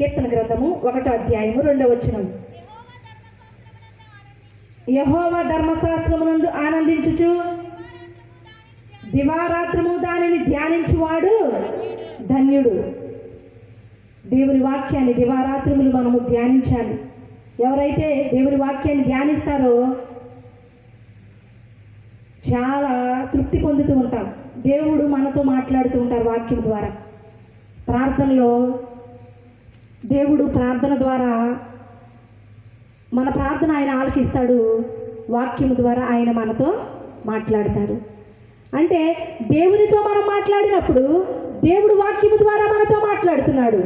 కీర్తన గ్రంథము ఒకటో అధ్యాయము రెండో వచనం. యహోవ ధర్మశాస్త్రమునందు ఆనందించుచు దివారాత్రము దానిని ధ్యానించువాడు ధన్యుడు. దేవుని వాక్యాన్ని దివారాత్రములు మనము ధ్యానించాలి. ఎవరైతే దేవుని వాక్యాన్ని ధ్యానిస్తారో చాలా తృప్తి పొందుతూ ఉంటాం. దేవుడు మనతో మాట్లాడుతూ ఉంటారు వాక్యం ద్వారా. ప్రార్థనలో దేవుడు ప్రార్థన ద్వారా మన ప్రార్థన ఆయన ఆలకిస్తాడు. వాక్యం ద్వారా ఆయన మనతో మాట్లాడతారు. అంటే దేవునితో మనం మాట్లాడినప్పుడు దేవుడు వాక్యము ద్వారా మనతో మాట్లాడుతున్నాడు.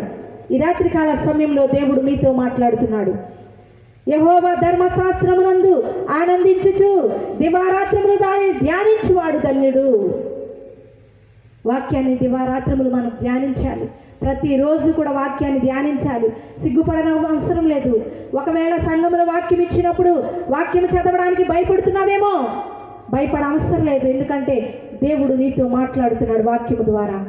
ఈ రాత్రికాల సమయంలో దేవుడు మీతో మాట్లాడుతున్నాడు. యహోవ ధర్మశాస్త్రమునందు ఆనందించుచు దివారాత్రములు దాన్ని ధ్యానించువాడు ధన్యుడు. వాక్యాన్ని దివారాత్రములు మనం ధ్యానించాలి. ప్రతిరోజు కూడా వాక్యాన్ని ధ్యానించాలి. సిగ్గుపడన అవసరం లేదు. ఒకవేళ సంఘంలో వాక్యం ఇచ్చినప్పుడు వాక్యం చదవడానికి భయపడుతున్నావేమో? భయపడ అవసరం లేదు. ఎందుకంటే దేవుడు నీతో మాట్లాడుతున్నాడు వాక్యము ద్వారా.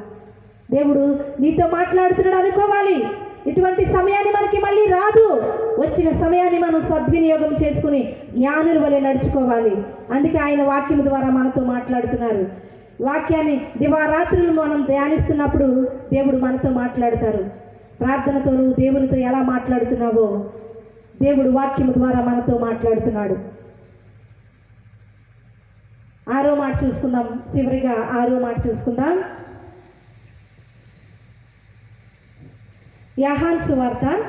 దేవుడు నీతో మాట్లాడుతున్నాడు అనుకోవాలి. ఇటువంటి సమయాన్ని మనకి మళ్ళీ రాదు. వచ్చిన సమయాన్ని మనం సద్వినియోగం చేసుకుని జ్ఞానుల వలె నడుచుకోవాలి. అందుకే ఆయన వాక్యం ద్వారా మనతో మాట్లాడుతున్నారు. వాక్యాన్ని దివారాత్రులు మనం ధ్యానిస్తున్నప్పుడు దేవుడు మనతో మాట్లాడతారు. ప్రార్థనతో నువ్వు దేవునితో ఎలా మాట్లాడుతున్నావో దేవుడు వాక్యము ద్వారా మనతో మాట్లాడుతున్నాడు. ఆరో మాట చూసుకుందాం. చివరిగా ఆరో మాట చూసుకుందాం. యహాన్సు సువార్త